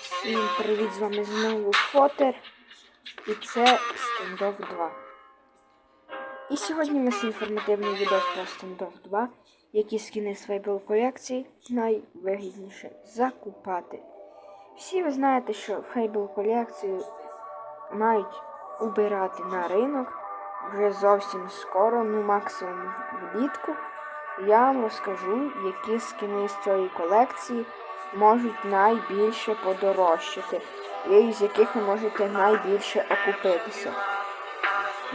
Всім привіт, з вами знову Фотер. І це Стендов 2. І сьогодні у нас інформативний відео про Стендов 2, які скини з Fable колекції найвигідніше закупати. Всі ви знаєте, що Fable колекцію мають убирати на ринок вже зовсім скоро, ну максимум влітку. Я вам розкажу, які скини з цієї колекції можуть найбільше подорожчати, і з яких ви можете найбільше окупитися.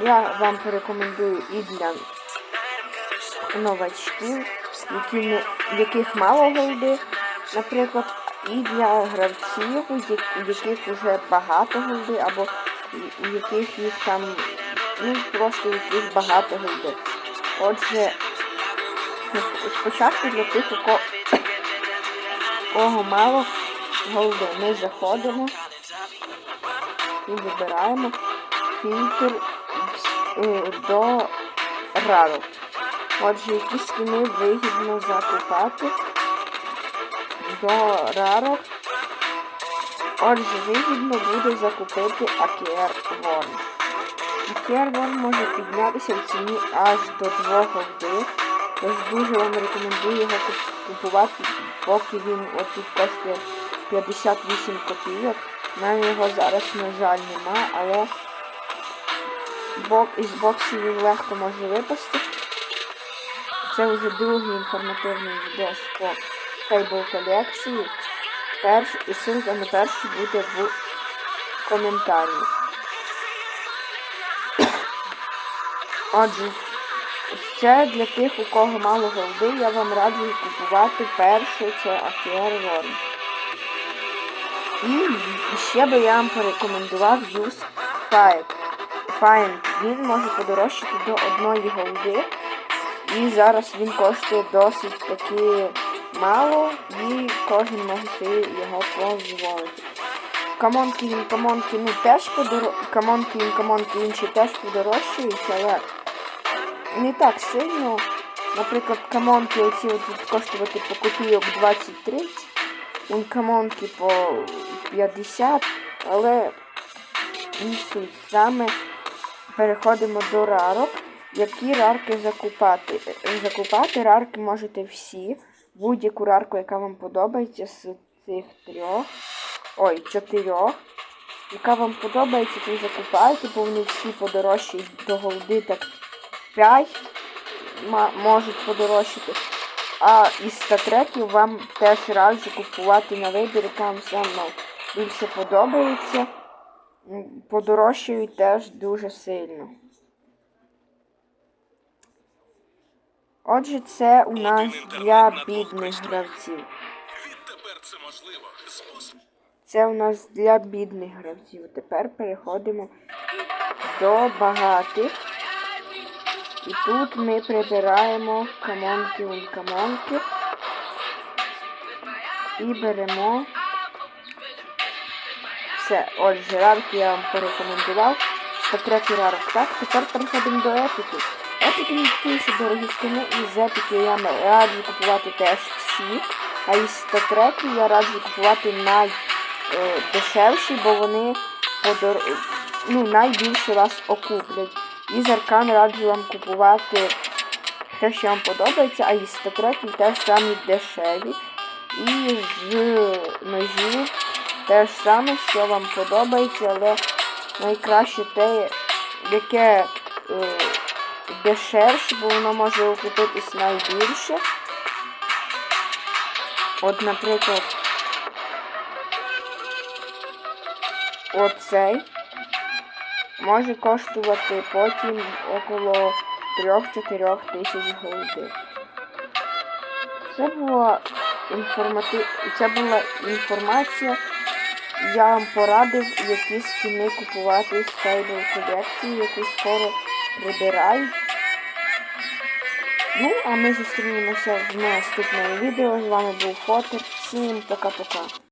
Я вам порекомендую і для новачків, які яких мало голди, наприклад, і для гравців, у яких вже багато голди, або у- яких їх там, ну просто яких багато голди. Отже, спочатку для тих, у кого мало голди. Ми заходимо і вибираємо фільтр е, до рарок. Отже, які скини вигідно закупати до рарок. Отже, вигідно буде закупити AKR Worm. AKR може піднятися в ціні аж до 2 голди. Тож дуже вам рекомендую його куп- купувати, поки він отут коштує 58 копійок. У мене його зараз, на жаль, нема, але бок, із боксів він легко може випасти. Це вже другий інформативний відео по Fable колекції. Перш, і ссылка на перший буде в коментарі. Отже, це для тих, у кого мало голди, я вам раджу купувати перший, це AKR Worm. І ще би я вам порекомендував Use Fight. Find. Він може подорожчати до одної голди. І зараз він коштує досить таки мало, і кожен може собі його дозволити. Камонки він камонки, ну теж подоро... Камонки він камонки інші теж подорожчують, але не так сильно. Наприклад, камонки оці будуть коштувати по копійок 20-30, камонки по 50, але не суть. Саме переходимо до рарок. Які рарки закупати? Закупати рарки можете всі. Будь-яку рарку, яка вам подобається з цих трьох. Ой, чотирьох. Яка вам подобається, то закупайте, бо вони всі подорожчають до голди так 5 можуть подорожчати. А із статреків вам теж раджу купувати на вибір, яка вам саме більше подобається. Подорожчають теж дуже сильно. Отже, це у нас для бідних гравців. Відтепер це можливо. Це у нас для бідних гравців. Тепер переходимо до багатих. І тут ми прибираємо камонки вон камонки. І беремо. Все, отже, рарки я вам порекомендував. Статреки рарок. Так, тепер переходимо до епіки. Епіки не дорогі скини, і з епіки я раджу купувати теж всі. А із статреків я раджу купувати найдешевші, бо вони подор... ну, найбільше вас окуплять. І з аркан раджу вам купувати те, що вам подобається, а із статреків теж самі дешеві. І з ножів те ж саме, що вам подобається, але найкраще те, яке е, дешевше, бо воно може окупитись найбільше. От, наприклад, оцей може коштувати потім около 3-4 тисяч голди. Це була інформати... це була інформація. Я вам порадив, які скини купувати з Fable колекції, яку скоро прибирають. Ну, а ми зустрінемося в наступному відео. З вами був Фотер. Всім пока-пока.